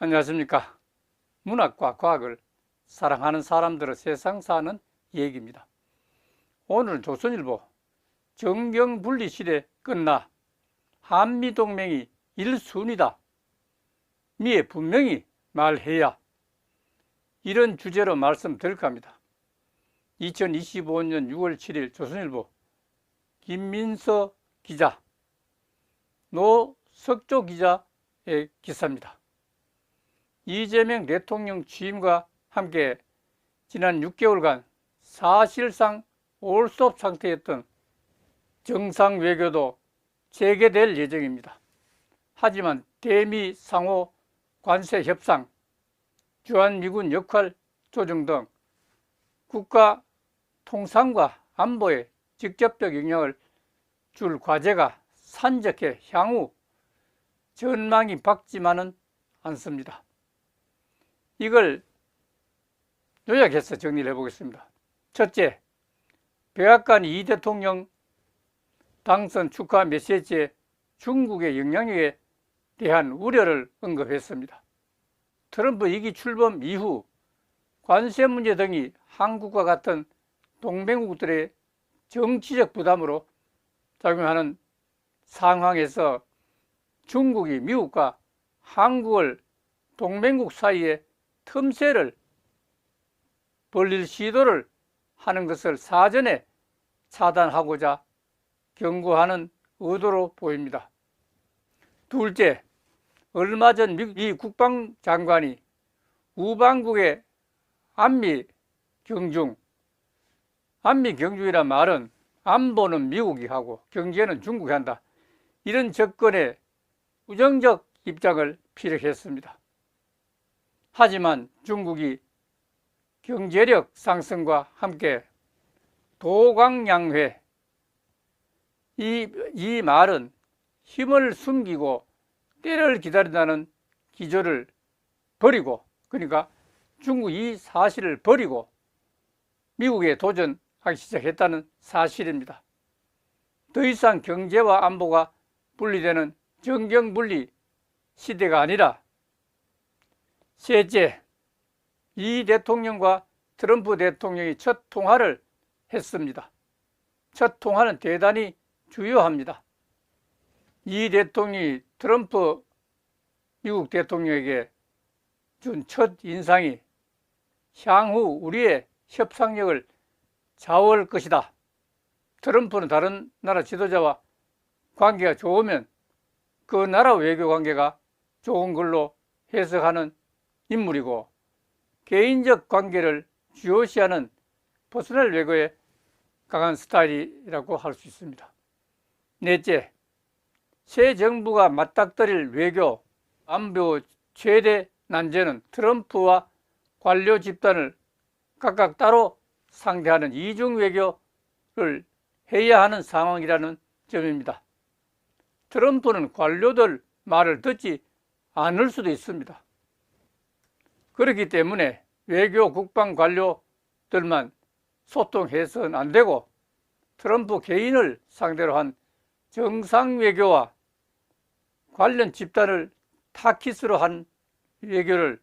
안녕하십니까. 문학과 과학을 사랑하는 사람들의 세상 사는 얘기입니다. 오늘은 조선일보 정경분리 시대 끝나 한미동맹이 일순위다. 미에 분명히 말해야 이런 주제로 말씀드릴까 합니다. 2025년 6월 7일 조선일보 김민서 기자, 노석조 기자의 기사입니다. 이재명 대통령 취임과 함께 지난 6개월간 사실상 올스톱 상태였던 정상 외교도 재개될 예정입니다. 하지만 대미 상호 관세 협상, 주한미군 역할 조정 등 국가 통상과 안보에 직접적 영향을 줄 과제가 산적해 향후 전망이 밝지만은 않습니다. 이걸 요약해서 정리를 해보겠습니다. 첫째, 백악관이 이 대통령 당선 축하 메시지에 중국의 영향력에 대한 우려를 언급했습니다. 트럼프 2기 출범 이후 관세 문제 등이 한국과 같은 동맹국들의 정치적 부담으로 작용하는 상황에서 중국이 미국과 한국을 동맹국 사이에 틈새를 벌릴 시도를 하는 것을 사전에 차단하고자 경고하는 의도로 보입니다. 둘째, 얼마 전 미 국방장관이 우방국의 안미 경중, 안미 경중이란 말은 안보는 미국이 하고 경제는 중국이 한다. 이런 접근에 우정적 입장을 피력했습니다. 하지만 중국이 경제력 상승과 함께 도광양회 이, 이 말은 힘을 숨기고 때를 기다린다는 기조를 버리고 그러니까 중국이 이 사실을 버리고 미국에 도전하기 시작했다는 사실입니다. 더 이상 경제와 안보가 분리되는 정경분리 시대가 아니라 셋째, 이 대통령과 트럼프 대통령이 첫 통화를 했습니다. 첫 통화는 대단히 주요합니다. 이 대통령이 트럼프 미국 대통령에게 준 첫 인상이 향후 우리의 협상력을 좌우할 것이다. 트럼프는 다른 나라 지도자와 관계가 좋으면 그 나라 외교 관계가 좋은 걸로 해석하는 인물이고 개인적 관계를 주요시하는 퍼스널 외교에 강한 스타일이라고 할 수 있습니다. 넷째, 새 정부가 맞닥뜨릴 외교, 안보 최대 난제는 트럼프와 관료 집단을 각각 따로 상대하는 이중 외교를 해야 하는 상황이라는 점입니다. 트럼프는 관료들 말을 듣지 않을 수도 있습니다. 그렇기 때문에 외교 국방 관료들만 소통해서는 안 되고 트럼프 개인을 상대로 한 정상 외교와 관련 집단을 타깃으로 한 외교를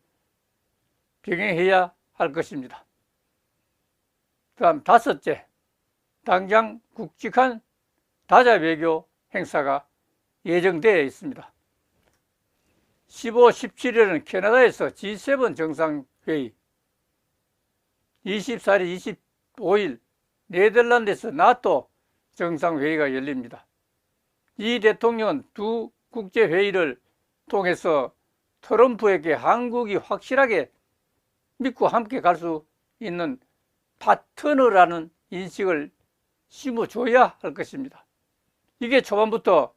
병행해야 할 것입니다. 다음 다섯째, 당장 굵직한 다자 외교 행사가 예정되어 있습니다. 15, 17일은 캐나다에서 G7 정상회의, 24일, 25일 네덜란드에서 나토 정상회의가 열립니다. 이 대통령은 두 국제회의를 통해서 트럼프에게 한국이 확실하게 믿고 함께 갈 수 있는 파트너라는 인식을 심어줘야 할 것입니다. 이게 초반부터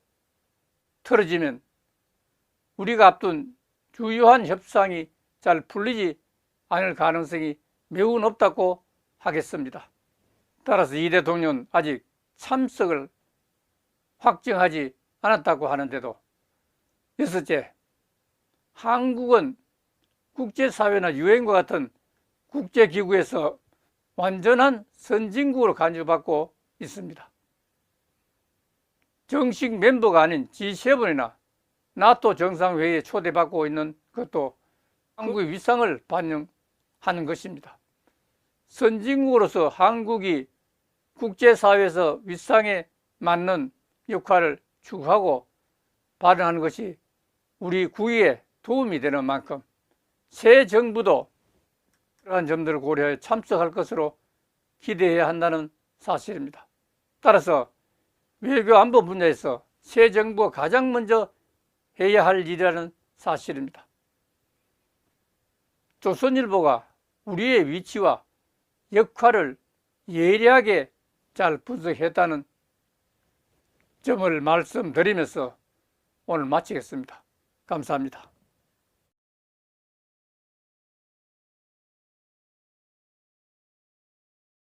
틀어지면 우리가 앞둔 주요한 협상이 잘 풀리지 않을 가능성이 매우 높다고 하겠습니다. 따라서 이 대통령은 아직 참석을 확정하지 않았다고 하는데도 여섯째, 한국은 국제사회나 유엔과 같은 국제기구에서 완전한 선진국으로 간주받고 있습니다. 정식 멤버가 아닌 G7이나 나토 정상회의에 초대받고 있는 것도 한국의 위상을 반영하는 것입니다. 선진국으로서 한국이 국제사회에서 위상에 맞는 역할을 추구하고 발현하는 것이 우리 국위에 도움이 되는 만큼 새 정부도 그러한 점들을 고려해 참석할 것으로 기대해야 한다는 사실입니다. 따라서 외교 안보 분야에서 새 정부가 가장 먼저 해야 할 일이라는 사실입니다. 조선일보가 우리의 위치와 역할을 예리하게 잘 분석했다는 점을 말씀드리면서 오늘 마치겠습니다. 감사합니다.